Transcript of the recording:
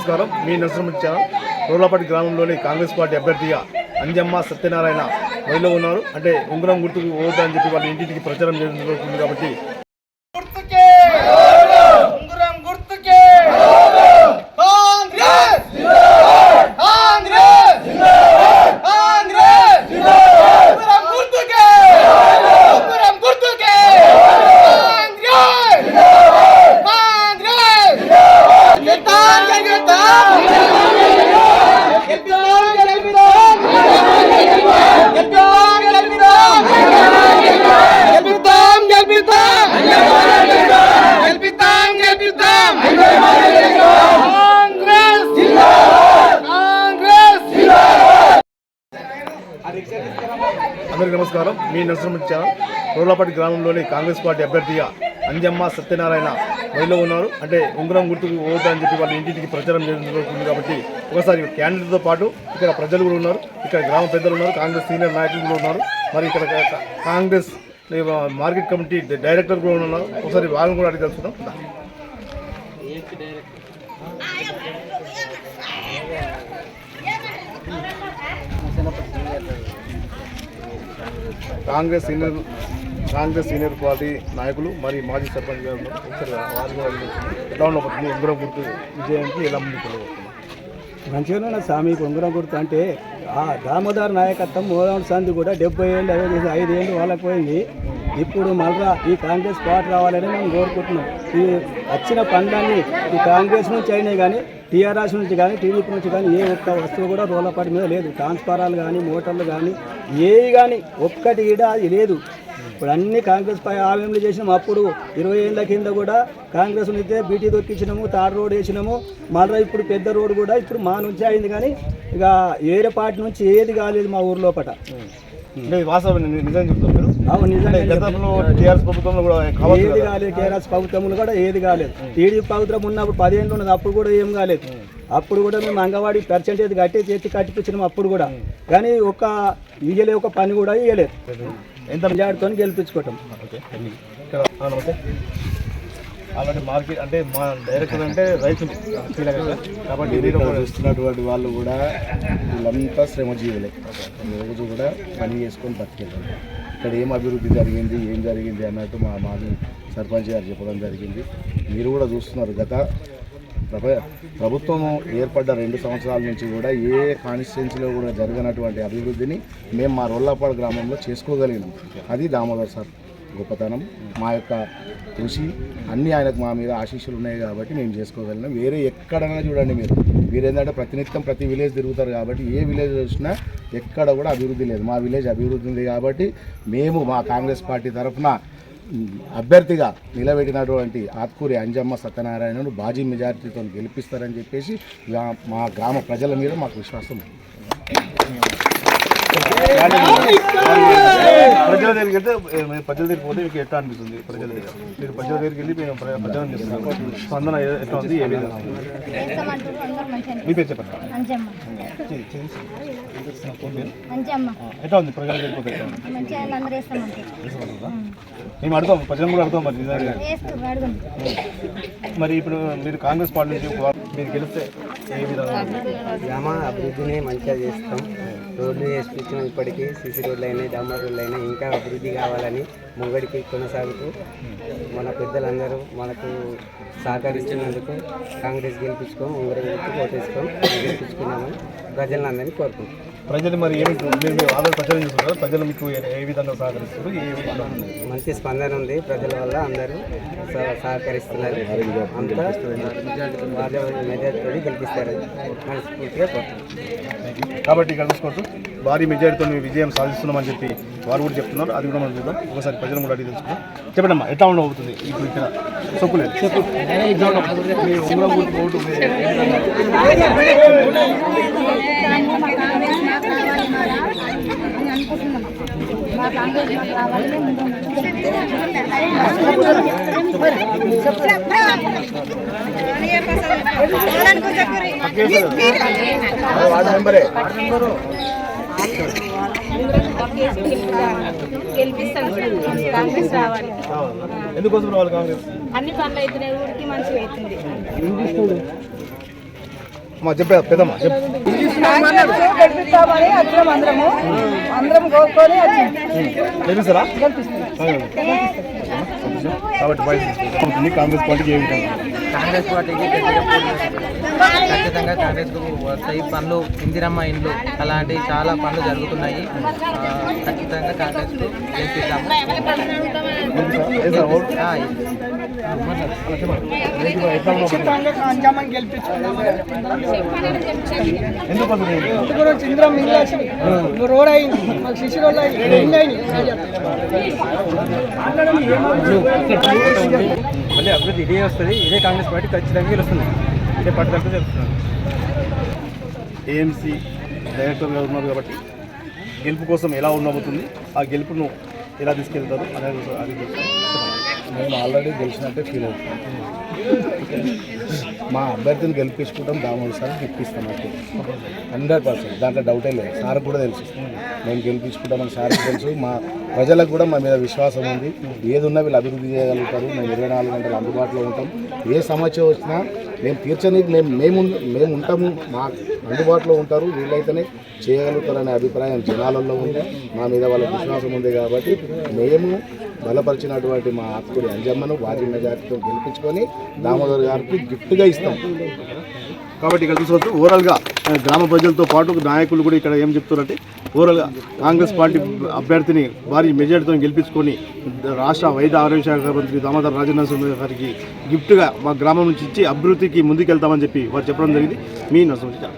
నమస్కారం. మీ నరసింహ ఛానల్ రోలపాటి గ్రామంలోని కాంగ్రెస్ పార్టీ అభ్యర్థిగా అంజమ్మ సత్యనారాయణ వదిలో ఉన్నారు. అంటే ఉంగరం గుర్తుకు ఓటు అని చెప్పి వాళ్ళ ఇంటింటికి ప్రచారం జరుగుతుంది కాబట్టి నమస్కారం. మీ నరసింహ ఛానల్. రోలపాటి గ్రామంలోని కాంగ్రెస్ పార్టీ అభ్యర్థిగా అంజమ్మ సత్యనారాయణ వదిలో ఉన్నారు. అంటే ఉంగరం గుర్తుకు ఓటు అని చెప్పి వాళ్ళ ఇంటికి ప్రచారం జరుగుతుంది కాబట్టి ఒకసారి క్యాండిడేట్తో పాటు ఇక్కడ ప్రజలు కూడా ఉన్నారు. ఇక్కడ గ్రామ పెద్దలు ఉన్నారు. కాంగ్రెస్ సీనియర్ నాయకులు కూడా ఉన్నారు. మరి ఇక్కడ కాంగ్రెస్ మార్కెట్ కమిటీ డైరెక్టర్ కూడా ఉన్నారు. ఒకసారి వాళ్ళని కూడా అడిగి తెలుసుకుందాం. Congress senior Congress senior party నాయకులు మరి మాజీ సర్పంచ్ గారు ఉన్నారు. ఉంగరం గుర్తు విజయానికి ఎలా ముందుకు మంచిగానే స్వామి ఉంగరం గుర్తు అంటే ఆ దామోదర్ నాయకత్వం మూడవ సంధి కూడా డెబ్బై ఏళ్ళు అదే చేసి ఐదు ఏళ్ళు వాళ్ళకి పోయింది. ఇప్పుడు మళ్ళా ఈ కాంగ్రెస్ పార్టీ రావాలని మేము కోరుకుంటున్నాం. ఈ వచ్చిన పనులన్నీ ఈ కాంగ్రెస్ నుంచి అయినాయి కానీ టీఆర్ఎస్ నుంచి కానీ టీడీపీ నుంచి కానీ ఏ ఒక్క వస్తువు కూడా రోలపాటి మీద లేదు. ట్రాన్స్ఫారాలు కానీ మోటార్లు కానీ ఏవి కానీ ఒక్కటి కూడా అది లేదు. ఇప్పుడు అన్ని కాంగ్రెస్ పై హామీలు చేసినాము అప్పుడు ఇరవై ఏళ్ళ కింద కూడా కాంగ్రెస్ అయితే బీటీ దొరికించినాము తాడు రోడ్ వేసినాము. మళ్ళీ ఇప్పుడు పెద్ద రోడ్ కూడా ఇప్పుడు మా నుంచి అయింది కానీ ఇక వేరే పార్టీ నుంచి ఏది కాలేదు మా ఊరు లోపట అంటే వాస్తవం నిజం చెప్తారు మీరు. గతంలో టీఆర్ఎస్ ప్రభుత్వంలో కూడా ఏది. కాలేదు కేఆర్ఎస్ ప్రభుత్వంలో కూడా ఏది కాలేదు. టీడీపీ ప్రభుత్వం ఉన్నప్పుడు పదిహేను ఉన్నది అప్పుడు కూడా ఏం కాలేదు. అప్పుడు కూడా మేము అంగన్వాడీ పర్సెంటేజ్ కట్టి చేతి కట్టిపించినాం అప్పుడు కూడా. కానీ ఒక ఇయ్యలే ఒక పని కూడా ఇయ్యలేదు. ఎంత? మెజార్టీతో గెలిపించుకోవటం. నమస్తే. ఆల్రెడీ మార్కెట్ అంటే మా డైరెక్టర్ అంటే రైతులు కాబట్టి మీరు చూస్తున్నటువంటి వాళ్ళు కూడా వీళ్ళంతా శ్రమజీవులే. రోజు కూడా పని చేసుకొని బతికెళ్ళారు ఇక్కడ ఏం అభివృద్ధి జరిగింది ఏం జరిగింది అన్నట్టు మా మాజీ సర్పంచ్ గారు చెప్పడం జరిగింది. మీరు కూడా చూస్తున్నారు గత ప్రభ ప్రభుత్వం ఏర్పడ్డ రెండు సంవత్సరాల నుంచి కూడా ఏ కాన్స్టిట్యున్సీలో కూడా జరగనటువంటి అభివృద్ధిని మేము మా రొల్లాపాడు గ్రామంలో చేసుకోగలిగినాం అది దామోదర్ సార్. గొప్పతనం మా యొక్క కృషి అన్నీ ఆయనకు మా మీద ఆశీస్సులు ఉన్నాయి కాబట్టి మేము చేసుకోగలిగినాం వేరే ఎక్కడైనా చూడండి మీరు. మీరు ఏంటంటే ప్రతినిత్యం ప్రతి విలేజ్ తిరుగుతారు కాబట్టి ఏ విలేజ్ వచ్చినా ఎక్కడ కూడా అభివృద్ధి లేదు. మా విలేజ్ అభివృద్ధి ఉంది కాబట్టి మేము మా కాంగ్రెస్ పార్టీ తరఫున అభ్యర్థిగా నిలబెట్టినటువంటి ఆత్కూరి అంజమ్మ సత్యనారాయణను బాజీ మెజారిటీతో గెలిపిస్తారని చెప్పేసి మా గ్రామ ప్రజల మీద మాకు విశ్వాసం ఉంది. ప్రజల దగ్గరికి వెళ్తే ప్రజల దగ్గరికి పోతే మీకు ఎట్లా అనిపిస్తుంది ప్రజల దగ్గర మీరు ప్రజల దగ్గరికి వెళ్ళి మేము ప్ర- ప్రచారం చేస్తున్నాం స్పందన ఎట్లా ఉంది ఏ విధంగా మీ పేరు చెప్పండి ఎట్లా ఉంది ప్రజల దగ్గరికి పోతే? మేము అడుగుతాం ప్రజలను కూడా అడుగుతాం మరి నిజంగా మరి ఇప్పుడు మీరు కాంగ్రెస్ పార్టీ నుంచి మీరు గెలిస్తే గ్రామ అభివృద్ధిని మంచిగా చేస్తాం. రోడ్లు వేసిపించాం ఇప్పటికీ సీసీ రోడ్లు అయినాయి డామర్ రోడ్లు అయినాయి ఇంకా అభివృద్ధి కావాలని ముంగడికి కొనసాగుతూ మన పెద్దలందరూ మనకు సహకరించినందుకు కాంగ్రెస్ గెలిపించుకోం ఉంగరం గుర్తు ఓటేసుకోం గెలిపించుకున్నామని ప్రజలందరినీ కోరుకుంటున్నాం. ప్రజలు మరి ఏమి మీరు ఆల్రెడీ ప్రచారం చేస్తున్నారు. ప్రజలు మీకు ఏ- విధంగా సహకరిస్తారు ఏ విధంగా ఉంది? మంచి స్పందన ఉంది ప్రజల వల్ల అందరూ సహ- సహకరిస్తున్నారు. అంతా వాళ్ళ మెజార్టీతో గెలిపిస్తారు. మనస్ఫూర్తిగా కాబట్టి ఇక్కడ చూసుకోవచ్చు. భారీ మెజారిటీతో మేము విజయం సాధిస్తున్నామని చెప్పి వారు కూడా చెప్తున్నారు. అది కూడా మనం చూద్దాం. ఒకసారి ప్రజలు కూడా అడిగి తెలుసుకుందాం. చెప్పండి అమ్మా ఎట్లా ఉండబోతుంది ఇప్పుడు ఇక్కడ సొక్కులేదు చెప్పు మీ ఉంగరం గుర్తు ఓటు ఉంది. కానీ మా కాంగ్రెస్ మాకు రావాలి మారా అని అనుకుంటున్నాం మా కాంగ్రెస్ మాకు రావాలి మేము వార్డు మెంబరే ఎందుకోసం రావాలి కాంగ్రెస్? అన్ని పనులు అవుతున్నాయి ఊరికి మంచిగా అవుతుంది. మా చెప్పే పెద్దమ్మా చెప్పు. అందరం కోరుకొని గెలిపిస్తారా కాబట్టి కాంగ్రెస్ పార్టీకి ఏ విధంగా? కాంగ్రెస్ పార్టీకి. ఖచ్చితంగా కాంగ్రెస్ వస్తాయి పనులు ఇందిరమ్మ ఇండ్లు అలాంటివి చాలా పనులు జరుగుతున్నాయి. ఖచ్చితంగా కాంగ్రెస్ గెలిపిస్తాము ఎందుకు రోడ్ మాకు అయింది మళ్ళీ అభివృద్ధి ఇదే వస్తుంది ఇదే కాంగ్రెస్ పార్టీ ఖచ్చితంగా గెలుస్తుంది. ఇదే పట్టుదలతో చెప్తున్నాను. ఏఎంసీ డైరెక్టర్గా ఉన్నారు కాబట్టి గెలుపు కోసం ఎలా ఉండబోతుంది ఆ గెలుపును ఎలా తీసుకెళ్తారు అనేది అది మేము ఆల్రెడీ గెలిచినట్టే ఫీల్ అవుతున్నాం మా అభ్యర్థిని గెలిపించుకుంటాం దామోదర్ సార్ గెలిపిస్తాం అంటే హండ్రెడ్ పర్సెంట్. దాంట్లో డౌటే లేదు. సార్ కూడా తెలుసు. మేము గెలిపించుకుంటామని సార్ తెలుసు. మా ప్రజలకు కూడా మా మీద విశ్వాసం ఉంది. ఏది ఉన్నా వీళ్ళు అభివృద్ధి చేయగలుగుతారు. మేము ఇరవై నాలుగు గంటలు అందుబాటులో ఉంటాం. ఏ సమస్య వచ్చినా మేము తీర్చనీకి మేము మేము మేము ఉంటాము మా అందుబాటులో ఉంటారు వీళ్ళైతేనే చేయగలుగుతారనే అభిప్రాయం జనాలలో ఉంది. మా మీద వాళ్ళ విశ్వాసం ఉంది కాబట్టి మేము బలపరిచినటువంటి మా ఆత్మీయుడు అంజమ్మను వాజీ మెజార్టీతో గెలిపించుకొని దామోదర్ గారికి గిఫ్ట్గా ఇస్తాం. కాబట్టి ఇక్కడ చూసుకోవచ్చు ఓవరాల్గా గ్రామ ప్రజలతో పాటు నాయకులు కూడా ఇక్కడ ఏం చెప్తున్నారంటే ఓవరాల్గా కాంగ్రెస్ పార్టీ అభ్యర్థిని భారీ మెజార్టీతో గెలిపించుకొని రాష్ట్ర వైద్య ఆరోగ్య శాఖ మంత్రి దామోదర్ రాజేంద్ర గారికి గిఫ్ట్గా మా గ్రామం నుంచి ఇచ్చి అభివృద్ధికి ముందుకెళ్తామని చెప్పి వారు చెప్పడం జరిగింది. మీ నష్టం